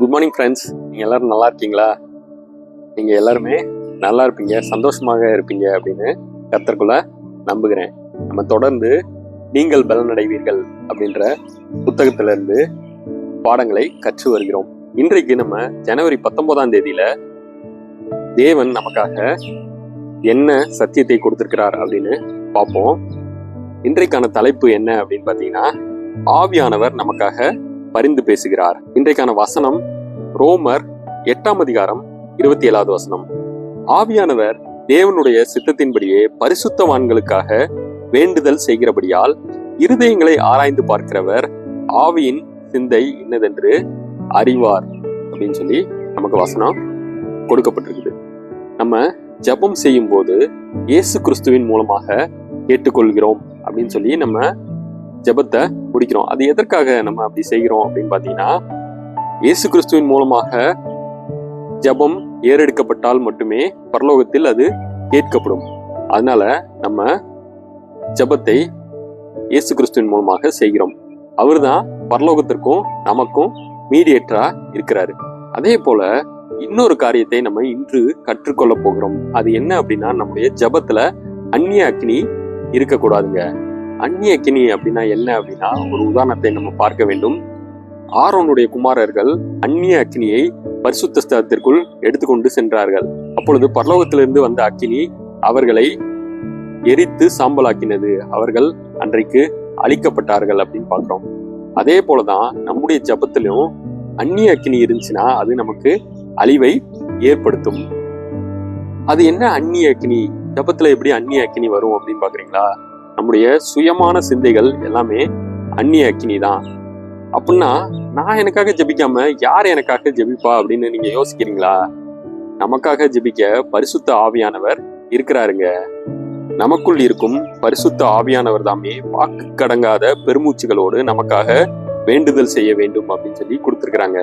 Good morning friends நீங்கள் எல்லோரும் நல்லா இருக்கீங்களா? நீங்கள் எல்லாருமே நல்லா இருப்பீங்க சந்தோஷமாக இருப்பீங்க அப்படின்னு கத்தருக்குள்ள நம்புகிறேன். நம்ம தொடர்ந்து நீங்கள் பலனடைவீர்கள் அப்படின்ற புத்தகத்திலிருந்து பாடங்களை கற்று வருகிறோம். இன்றைக்கு நம்ம ஜனவரி பத்தொன்பதாம் தேதியில் தேவன் நமக்காக என்ன சத்தியத்தை கொடுத்துருக்கிறார் அப்படின்னு பார்ப்போம். இன்றைக்கான தலைப்பு என்ன அப்படின்னு பார்த்தீங்கன்னா ஆவியானவர் நமக்காக பரிந்து பேசுகிறார். இன்றைக்கான வசனம் ரோமர் எட்டாம் அதிகாரம் இருபத்தி ஏழாவது வசனம். ஆவியானவர் தேவனுடைய சித்தத்தின்படியே பரிசுத்தவான்களுக்காக வேண்டுதல் செய்கிறபடியால் இருதயங்களை ஆராய்ந்து பார்க்கிறவர் ஆவியின் சிந்தை என்னதென்று அறிவார் அப்படின்னு சொல்லி நமக்கு வசனம் கொடுக்கப்பட்டிருக்குது. நம்ம ஜெபம் செய்யும் போது இயேசு கிறிஸ்துவின் மூலமாக கேட்டுக்கொள்கிறோம் அப்படின்னு சொல்லி நம்ம ஜெபத்தை முடிக்கிறோம். அது எதற்காக நம்ம அப்படி செய்கிறோம் அப்படின்னு பார்த்தீங்கன்னா இயேசு கிறிஸ்துவின் மூலமாக ஜெபம் ஏறெடுக்கப்பட்டால் மட்டுமே பரலோகத்தில் அது கேட்கப்படும். அதனால நம்ம ஜெபத்தை இயேசு கிறிஸ்துவின் மூலமாக செய்கிறோம். அவர் தான் பரலோகத்திற்கும் நமக்கும் மீடியேட்டரா இருக்கிறாரு. அதே போல இன்னொரு காரியத்தை நம்ம இன்று கற்றுக்கொள்ள போகிறோம். அது என்ன அப்படின்னா நம்முடைய ஜபத்துல அந்நிய அக்னி இருக்கக்கூடாதுங்க. அந்நிய அக்னி அப்படின்னா என்ன அப்படின்னா ஒரு உதாரணத்தை நம்ம பார்க்க வேண்டும். ஆரோனுடைய குமாரர்கள் அந்நிய அக்னியை பரிசுத்த ஸ்தலத்திற்குள் எடுத்துக்கொண்டு சென்றார்கள். அப்பொழுது பரலோகத்திலிருந்து வந்த அக்கினி அவர்களை எரித்து சாம்பலாக்கினது. அவர்கள் அன்றைக்கு அழிக்கப்பட்டார்கள் அப்படின்னு பார்க்கிறோம். அதே போலதான் நம்முடைய ஜபத்திலும் அந்நிய அக்கினி இருந்துச்சுன்னா அது நமக்கு அழிவை ஏற்படுத்தும். அது என்ன அந்நிய அக்கினி? ஜபத்துல எப்படி அந்நிய அக்கினி வரும் அப்படின்னு பாக்குறீங்களா நம்முடைய சுயமான சிந்தைகள் எல்லாமே அந்நிய அக்கினி தான். அப்படின்னா நான் எனக்காக ஜெபிக்காம யார் எனக்காக ஜெபிப்பா அப்படின்னு நீங்க யோசிக்கிறீங்களா? நமக்காக ஜெபிக்க பரிசுத்த ஆவியானவர் இருக்கிறாருங்க. நமக்குள் இருக்கும் பரிசுத்த ஆவியானவர் தாமே வாக்கு கடங்காத பெருமூச்சுகளோடு நமக்காக வேண்டுதல் செய்ய வேண்டும் அப்படின்னு சொல்லி கொடுத்துருக்குறாங்க.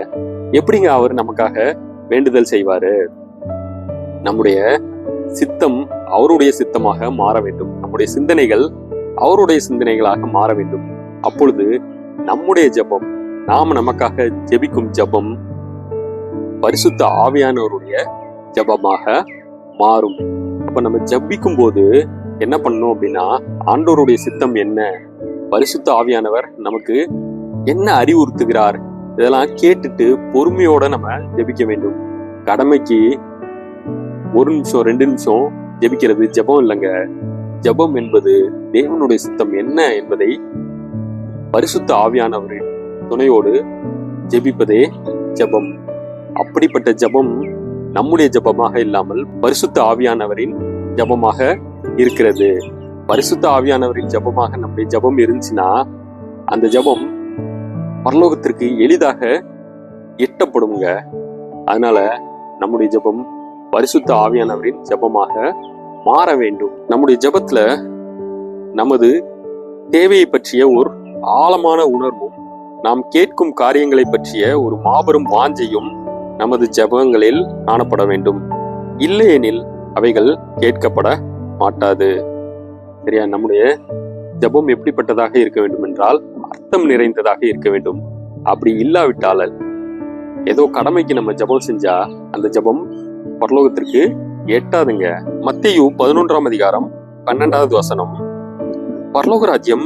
எப்படிங்க அவர் நமக்காக வேண்டுதல் செய்வாரு? நம்முடைய சித்தம் அவருடைய சித்தமாக மாற வேண்டும். நம்முடைய சிந்தனைகள் அவருடைய சிந்தனைகளாக மாற வேண்டும். அப்பொழுது நம்முடைய ஜெபம் நாம நமக்காக ஜெபிக்கும் ஜெபம் பரிசுத்த ஆவியானவருடைய ஜெபமாக மாறும். அப்ப நம்ம ஜபிக்கும் போது என்ன பண்ணணும் அப்படின்னா ஆண்டோருடைய சித்தம் என்ன பரிசுத்த ஆவியானவர் நமக்கு என்ன அறிவுறுத்துகிறார் இதெல்லாம் கேட்டுட்டு பொறுமையோட நம்ம ஜெபிக்க வேண்டும். கடமைக்கு ஒரு நிமிஷம் ரெண்டு நிமிஷம் ஜெபிக்கிறது ஜெபம் இல்லைங்க. ஜெபம் என்பது தேவனுடைய சித்தம் என்ன என்பதை பரிசுத்த ஆவியானவரின் துணையோடு ஜெபிப்பதே ஜெபம். அப்படிப்பட்ட ஜெபம் நம்முடைய ஜெபமாக இல்லாமல் பரிசுத்த ஆவியானவரின் ஜெபமாக இருக்கிறது. பரிசுத்த ஆவியானவரின் ஜெபமாக நம்முடைய ஜெபம் இருந்துச்சுன்னா அந்த ஜெபம் பரலோகத்திற்கு எளிதாக எட்டப்படுங்க. அதனால நம்முடைய ஜெபம் பரிசுத்த ஆவியானவரின் ஜெபமாக மாற வேண்டும். நம்முடைய ஜபத்துல நமது தேவையை பற்றிய ஒரு ஆழமான உணர்வும் நாம் கேட்கும் காரியங்களை பற்றிய ஒரு மாபெரும் வாஞ்சையும் நமது ஜெபங்களில் காணப்பட வேண்டும். இல்லையெனில் அவைகள் கேட்கப்பட மாட்டாது. சரியா? நம்முடைய ஜெபம் எப்படிப்பட்டதாக இருக்க வேண்டும் என்றால் அர்த்தம் நிறைந்ததாக இருக்க வேண்டும். அப்படி இல்லாவிட்டால் ஏதோ கடமைக்கு நம்ம ஜெபம் செஞ்சா அந்த ஜெபம் பரலோகத்திற்கு எட்டாதுங்க. மத்தியும் பதினொன்றாம் அதிகாரம் பன்னெண்டாவது வசனம். பரலோக ராஜ்யம்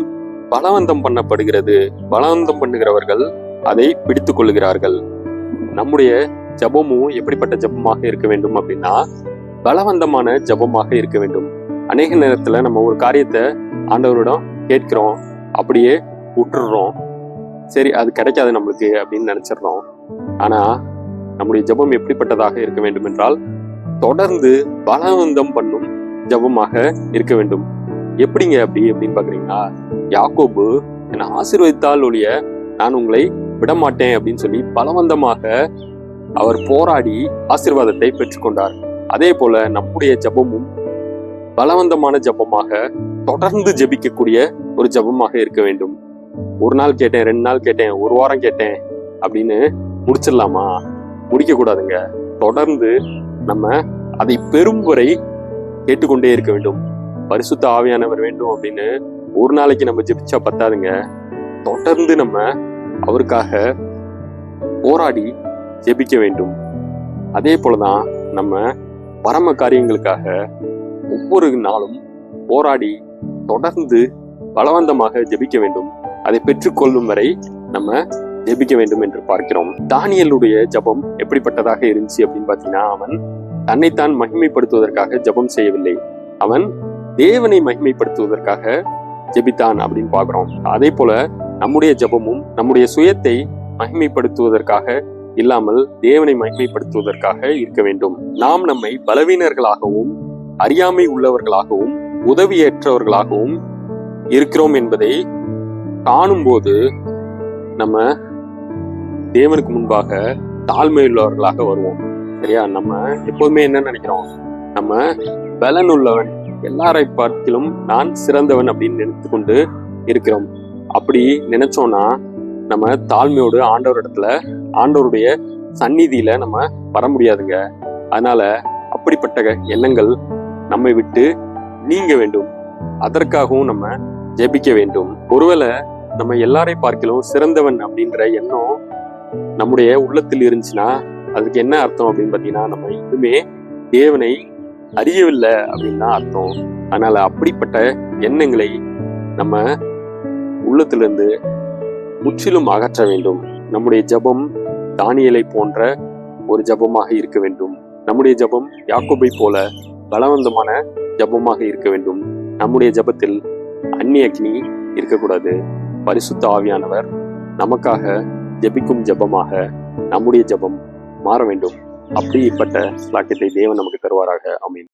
பலவந்தம் பண்ணப்படுகிறது. பலவந்தம் பண்ணுகிறவர்கள் அதை பிடித்துக் கொள்ளுகிறார்கள். நம்முடைய ஜபமும் எப்படிப்பட்ட ஜபமாக இருக்க வேண்டும் அப்படின்னா பலவந்தமான ஜபமாக இருக்க வேண்டும். அநேக நேரத்துல நம்ம ஒரு காரியத்தை ஆண்டவரிடம் கேட்கிறோம் அப்படியே விட்டுடுறோம் சரி அது கிடைக்காது நம்மளுக்கு அப்படின்னு நினைச்சிடறோம். ஆனா நம்முடைய ஜபம் எப்படிப்பட்டதாக இருக்க வேண்டும் என்றால் தொடர்ந்து பலவந்தம் பண்ணும் ஜபமாக இருக்க வேண்டும். எப்படிங்க அப்படி அப்படின்னு பாக்குறீங்களா? யாக்கோபு என்னை ஆசிர்வதித்தால் ஒழிய நான் உங்களை விடமாட்டேன் அப்படின்னு சொல்லி பலவந்தமாக அவர் போராடி ஆசிர்வாதத்தை பெற்றுக்கொண்டார் அதே போல நம்முடைய ஜபமும் பலவந்தமான ஜபமாக தொடர்ந்து ஜெபிக்கக்கூடிய ஒரு ஜபமாக இருக்க வேண்டும். ஒரு நாள் கேட்டேன் ரெண்டு நாள் கேட்டேன் ஒரு வாரம் கேட்டேன் அப்படின்னு முடிச்சிடலாமா? முடிக்க கூடாதுங்க. தொடர்ந்து நம்ம அதை பெரும் வரை கேட்டுக்கொண்டே இருக்க வேண்டும். பரிசுத்த ஆவியானவர் வேண்டும் அப்படின்னு ஒரு நாளைக்கு நம்ம ஜெபிச்சா பத்தாதுங்க. தொடர்ந்து நம்ம அவருக்காக போராடி ஜெபிக்க வேண்டும். அதே போலதான் நம்ம பரம காரியங்களுக்காக ஒவ்வொரு நாளும் போராடி தொடர்ந்து பலவந்தமாக ஜெபிக்க வேண்டும். அதை பெற்றுக்கொள்ளும் வரை நம்ம ஜெபிக்க வேண்டும் என்று பார்க்கிறோம். தானியலுடைய ஜெபம் எப்படிப்பட்டதாக இருந்துச்சு அப்படின்னு பார்த்தீங்கன்னா அவன் தன்னைத்தான் மகிமைப்படுத்துவதற்காக ஜெபம் செய்யவில்லை. அவன் தேவனை மகிமைப்படுத்துவதற்காக ஜெபித்தான் அப்படின்னு பாக்குறோம் அதே போல நம்முடைய ஜெபமும் நம்முடைய சுயத்தை மகிமைப்படுத்துவதற்காக இல்லாமல் தேவனை மகிமைப்படுத்துவதற்காக இருக்க வேண்டும். நாம் நம்மை பலவீனர்களாகவும் அறியாமை உள்ளவர்களாகவும் உதவியற்றவர்களாகவும் இருக்கிறோம் என்பதை காணும்போது நம்ம தேவனுக்கு முன்பாக தாழ்மையுள்ளவர்களாக வருவோம். சரியா? நம்ம எப்போதுமே என்ன நினைக்கிறோம்? நம்ம பலன் உள்ளவன் எல்லாரை பார்க்கிலும் நான் சிறந்தவன் அப்படின்னு நினைத்து கொண்டு இருக்கிறோம். அப்படி நினைச்சோம்னா நம்ம தாழ்மையோடு ஆண்டவர் இடத்துல ஆண்டவருடைய சந்நிதியில நம்ம வர முடியாதுங்க. அதனால அப்படிப்பட்ட எண்ணங்கள் நம்மை விட்டு நீங்க வேண்டும். அதற்காகவும் நம்ம ஜெபிக்க வேண்டும். ஒருவேளை நம்ம எல்லாரை பார்க்கலாம் சிறந்தவன் அப்படின்ற எண்ணம் நம்முடைய உள்ளத்தில் இருந்துச்சுன்னா அதுக்கு என்ன அர்த்தம் அப்படின்னு பார்த்தீங்கன்னா நம்ம இன்னுமே தேவனை அறியவில்லை அப்படின்னு தான் அர்த்தம். அதனால அப்படிப்பட்ட எண்ணங்களை நம்ம உள்ளத்திலிருந்து முற்றிலும் அகற்ற வேண்டும். நம்முடைய ஜெபம் தானியலை போன்ற ஒரு ஜெபமாக இருக்க வேண்டும். நம்முடைய ஜெபம் யாக்கோபை போல பலவந்தமான ஜெபமாக இருக்க வேண்டும். நம்முடைய ஜெபத்தில் அந்நிய அக்னி இருக்கக்கூடாது. பரிசுத்த ஆவியானவர் நமக்காக ஜெபிக்கும் ஜெபமாக நம்முடைய ஜெபம் மாற வேண்டும். அப்படிப்பட்ட ஸ்லாக்கியத்தை தேவன் நமக்கு தருவாராக. அமீன்